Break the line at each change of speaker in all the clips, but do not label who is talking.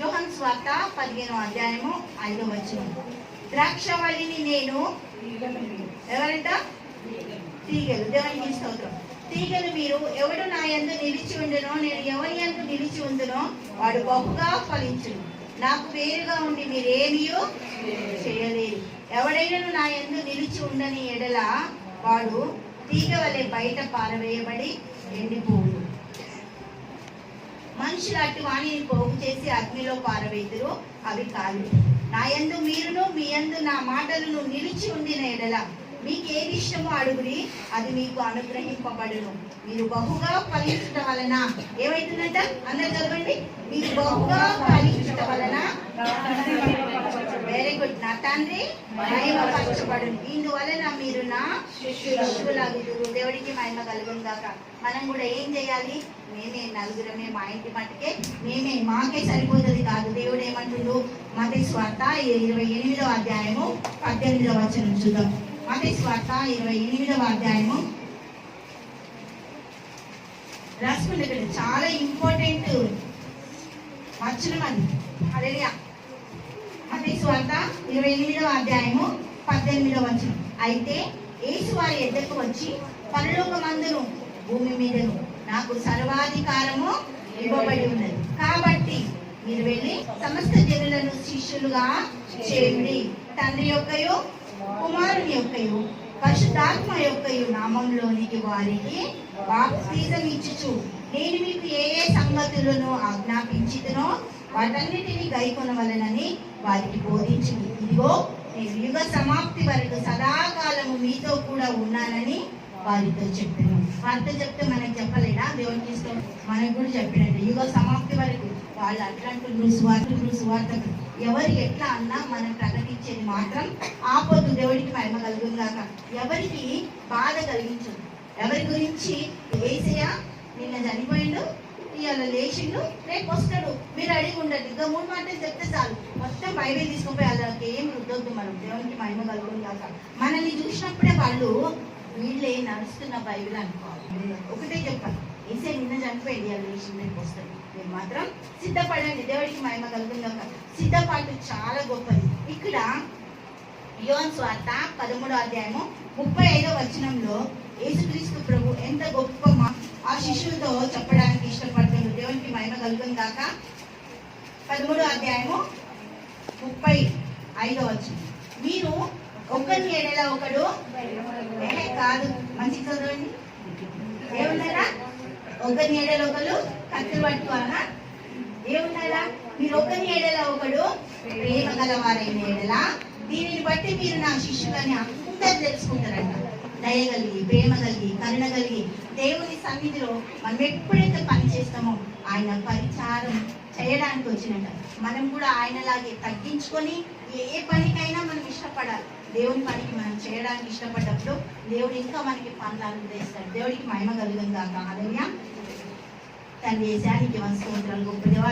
యోహన్ స్వార్త పదిహేను అధ్యాయము ఐదు వచ్చిన ద్రాక్షవల్లిని నేను ఎవరంట? తీగలు. దేవుని స్తోత్రం. తీగలు మీరు ఎవడు నా ఎందు నిలిచి ఉండునో నేను ఎవరి ఎందు నిలిచి ఉండునో వాడు బహుగా ఫలించును. నాకు వేరుగా ఉండి మీరేమియో చేయలేరు ఎవడైనా నా ఎందు నిలిచి ఉండని ఎడల వాడు తీగ వలె బయట పారవేయబడి ఎండిపోవు మనుషులు అటు వాణిని పోగు చేసి అగ్నిలో పారవేతురు అవి కాదు. నా యందు మీరును మీ యందు నా మాటలను నిలిచి ఉండిన ఎడల మీకు ఏది ఇష్టమో అడుగుడి అది మీకు అనుగ్రహింపబడును. మీరు బహుగా ఫలించటం వలన ఏమైతుందంట? అందరు చదవండి. మీరు బహుగా ఫలించటం వలన వెరీ గుడ్ నా తండ్రి మహిమపరచబడు ఇందువలన మీరు నా శిష్యులాగుతురు దేవుడికి మహిమ కలుగును కాక మనం కూడా ఏం చేయాలి? మేమే నలుగురమే మా ఇంటి మట్టుకే మేమే మాకే సరిపోతుంది కాదు. దేవుడు ఏమంటుండు? మత స్వార్థ ఇరవై ఎనిమిదవ అధ్యాయము పద్దెనిమిదవ వచనం చూద్దాం. మత స్వార్థ ఇరవై ఎనిమిదవ అధ్యాయము. రాసుకుంటే ఇక్కడ చాలా ఇంపార్టెంట్ వచనం మంది అదే మత స్వార్థ ఇరవై ఎనిమిదవ అధ్యాయము పద్దెనిమిదవ వచనం. అయితే యేసు వారి ఎద్దకు వచ్చి పరలోకమందును భూమి మీదను నాకు సర్వాధికారము ఇవ్వబడి ఉన్నది. కాబట్టి మీరు వెళ్ళి సమస్త జనులను శిష్యులుగా చేయండి. తండ్రి యొక్కయు కుమారుని యొక్కయు పరిశుద్ధాత్మ యొక్కయు నామంలోనికి వారికి బాప్తిజం ఇచ్చుచు. నేను మీకు ఏ ఏ సంగతులను ఆజ్ఞాపించితునో వాటన్నిటిని గైకొనవలనని వారికి బోధించింది. ఇదిగో నేను యుగ సమాప్తి వరకు సదాకాలము మీతో కూడా ఉన్నానని వారితో చెప్పాను. వారితో చెప్తే మనకు చెప్పలేదా? దేవుని ఇష్టం మనకు కూడా చెప్పినట్టు యుగ సమాప్తి వరకు వాళ్ళు అట్లాంటి సువార్తలు సువార్తలు ఎవరు ఎట్లా అన్నా మనం ప్రకటించేది మాత్రం ఆపొద్దు దేవుడికి మహిమ కలుగుందాక ఎవరికి బాధ కలిగించదు ఎవరి గురించి ఏసయ్య నిన్న చనిపోయిండు ఇవాళ లేచిండు రేపు వస్తాడు. మీరు అడిగి ఉండండి ఇంకా మూడు మాటలు చెప్తే చాలు. బైబిల్ తీసుకుపోయి వాళ్ళకి ఏం రుద్దొద్దు మనం. దేవునికి మహిమ కలుగును కాక మనల్ని చూసినప్పుడే వాళ్ళు వీళ్ళే నడుస్తున్న బైబిల్ అనుకోవాలి. ఒకటే చెప్పాలి. ఏసే నిన్న చనిపోయింది ఇవాళ లేచిండు రేపు వస్తాడు మీరు మాత్రం సిద్ధపడండి. దేవుడికి మహిమ కలుగును కాక సిద్ధపాటు చాలా గొప్పది. ఇక్కడ యోన్ స్వార్త పదమూడో అధ్యాయము ముప్పై ఐదో వచనంలో యేసుక్రీస్తు ప్రభు ఎంత గొప్ప ఆ శిష్యులతో చెప్పడానికి ఇష్టపడుతుంది దేవునికి మహిమ కలుగును కాక పదమూడో అధ్యాయము ముప్పై ఐదో వచనం మీరు ఒకరిని ఏడేలా ఒకడు? కాదు. మంచి చదవండి. ఏమున్నారా? ఒకరిని ఏడేలా ఒకరు కత్తులు పట్టుకోవాలా? ఏమున్నారా? మీరు ఒకరిని ఏడేలా ఒకడు? ప్రేమ గలవారైన ఏడలా. దీనిని బట్టి మీరు నా శిష్యులని అందరు తెలుసుకుంటారంట. దయగలిగి ప్రేమ కలిగి కరుణ కలిగి దేవుని సన్నిధిలో మనం ఎప్పుడైతే పని చేస్తామో ఆయన పరిచారం చేయడానికి వచ్చినట్ట. మనం కూడా ఆయనలాగే తగ్గించుకొని ఏ పనికైనా మనం ఇష్టపడాలి. దేవుని పనికి మనం చేయడానికి ఇష్టపడ్డప్పుడు దేవుడు ఇంకా మనకి పనులు అనుగ్రహిస్తాడు దేవుడికి మహిమ కలుగుతుంది కాక అదయ్యా తండ్రి దేశానికి వంశోత్తరాలు గొప్ప దేవ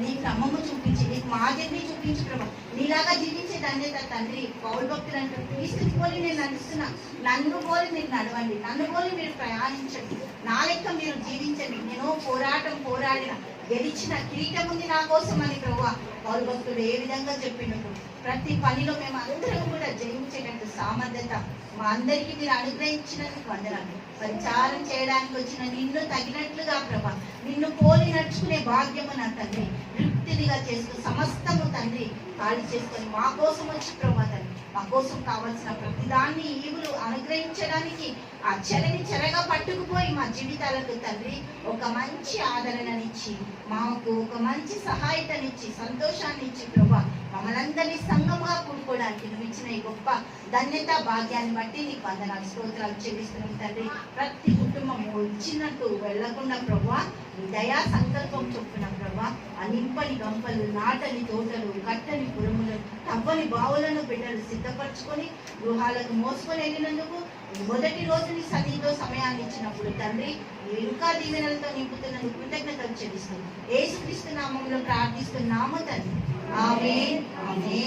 నీ క్రమము చూపించి నీకు మాదిరిని చూపించి ప్రభా. నీలాగా జీవించే ధన్యత తండ్రి పౌరు భక్తులు అంటే క్రీస్తుని పోలి నేను నడుస్తున్నా. నన్ను పోలి మీరు నడవండి. నన్ను పోలి మీరు ప్రయాణించండి. నా లెక్క మీరు జీవించండి. నేను పోరాటం పోరాడిన. గెలిచిన కిరీటం ఉంది నా కోసం అని ప్రభు. పౌరు భక్తుడు ఏ విధంగా చెప్పినట్టు ప్రతి పనిలో మేము అందరం కూడా జయించేటట్టు సామర్థ్యత మా అందరికీ మీరు అనుగ్రహించినందుకు వందనాలు. ప్రచారం చేయడానికి వచ్చిన నిన్ను తగినట్లుగా ప్రభా నిన్ను పోలి నడుచుకునే భాగ్యము నా తండ్రి. తృప్తినిగా చేస్తూ సమస్తము తండ్రి ఖాళీ చేసుకొని మా కోసం వచ్చి ప్రభా తండ్రి మా కోసం కావాల్సిన ప్రతిదాన్ని ఈవులు అనుగ్రహించడానికి ఆ చెరని చెరగా పట్టుకుపోయి మా జీవితాలకు తండ్రి ఒక మంచి ఆదరణనిచ్చి మాకు ఒక మంచి సహాయతనిచ్చి సంతోషాన్ని ఇచ్చి ప్రభా మమ్మల్ందరినీ సంఘముగా కూడుకోవడానికి నువ్వు ఇచ్చిన ఈ గొప్ప ధన్యత భాగ్యాన్ని బట్టి నీకు వందనాలు స్తోత్రాలు చెల్లిస్తున్నాం తండ్రి. ప్రతి కుటుంబం వచ్చినట్టు వెళ్ళకుండా ప్రభా నీ దయా సంకల్పం చొప్పున ప్రభా ఆ నింపని గంపలు నాటని తోటలు కట్టని పురములు తవ్వని బావులను బిడ్డలు సిద్ధపరచుకొని గృహాలకు మోసుకొని వెళ్ళినందుకు మొదటి రోజు నీ సన్నిధిలో సమయాన్ని ఇచ్చినప్పుడు తండ్రి ఇంకా దీవెనలతో నింపుతున్నందుకు కృతజ్ఞతలు చెల్లిస్తున్నాం ఏసుక్రీస్తు నామంలో ప్రార్థిస్తున్నాము తండ్రి. ఆమె ఆమె